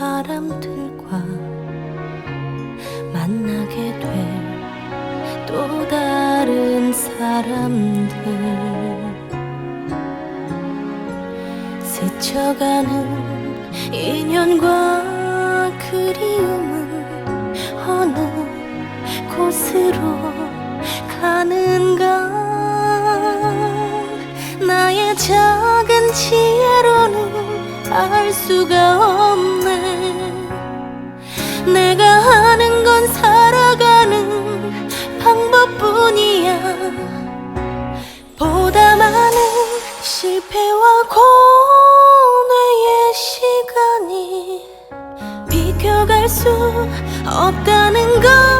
사람들과 만나게 될 또 다른 사람들. 스쳐가는 인연과 그리움은 어느 곳으로 가는가? 나의 작은 지혜로는 알 수가 없네 내가 하는 건 살아가는 방법뿐이야. 보다 많은 실패와 고뇌의 시간이 비켜갈 수 없다는 걸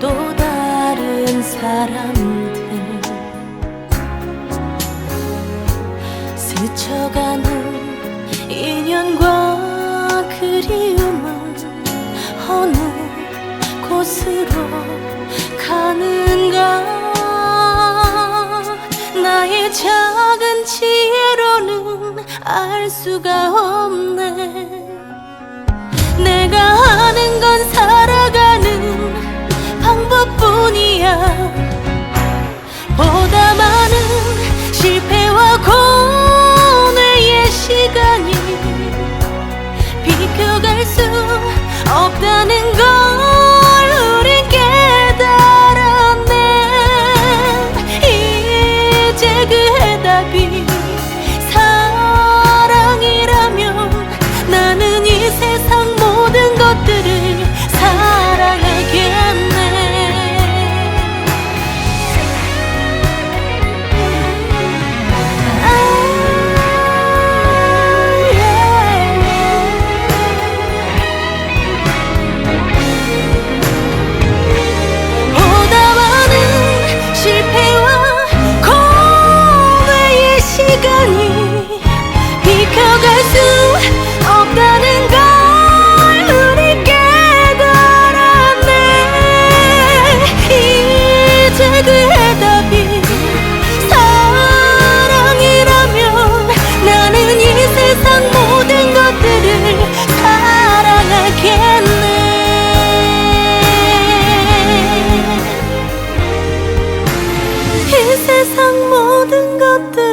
또 다른 사람들. 스쳐가는 인연과 그리움은 어느 곳으로 가는가? 나의 작은 지혜로는 알 수가 없 수 없다는 걸 세상 모든 것들